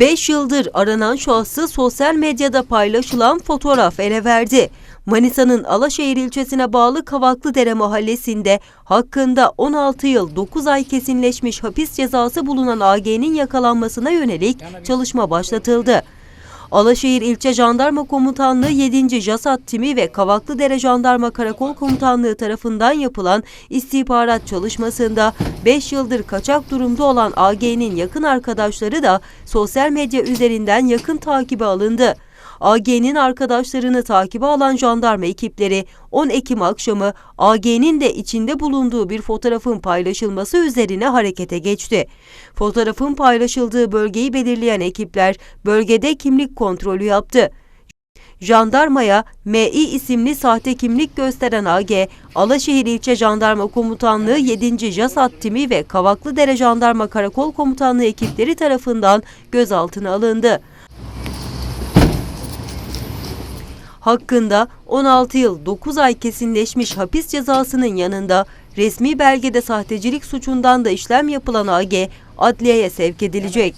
5 yıldır aranan şahsı sosyal medyada paylaşılan fotoğraf ele verdi. Manisa'nın Alaşehir ilçesine bağlı Kavaklıdere mahallesinde hakkında 16 yıl 9 ay kesinleşmiş hapis cezası bulunan AG'nin yakalanmasına yönelik çalışma başlatıldı. Alaşehir İlçe Jandarma Komutanlığı 7. JASAT Timi ve Kavaklıdere Jandarma Karakol Komutanlığı tarafından yapılan istihbarat çalışmasında 5 yıldır kaçak durumda olan AG'nin yakın arkadaşları da sosyal medya üzerinden yakın takibe alındı. AG'nin arkadaşlarını takibe alan jandarma ekipleri 10 Ekim akşamı AG'nin de içinde bulunduğu bir fotoğrafın paylaşılması üzerine harekete geçti. Fotoğrafın paylaşıldığı bölgeyi belirleyen ekipler bölgede kimlik kontrolü yaptı. Jandarmaya Mİ isimli sahte kimlik gösteren AG, Alaşehir İlçe Jandarma Komutanlığı 7. JASAT Timi ve Kavaklıdere Jandarma Karakol Komutanlığı ekipleri tarafından gözaltına alındı. Hakkında 16 yıl 9 ay kesinleşmiş hapis cezasının yanında resmi belgede sahtecilik suçundan da işlem yapılan AG adliyeye sevk edilecek.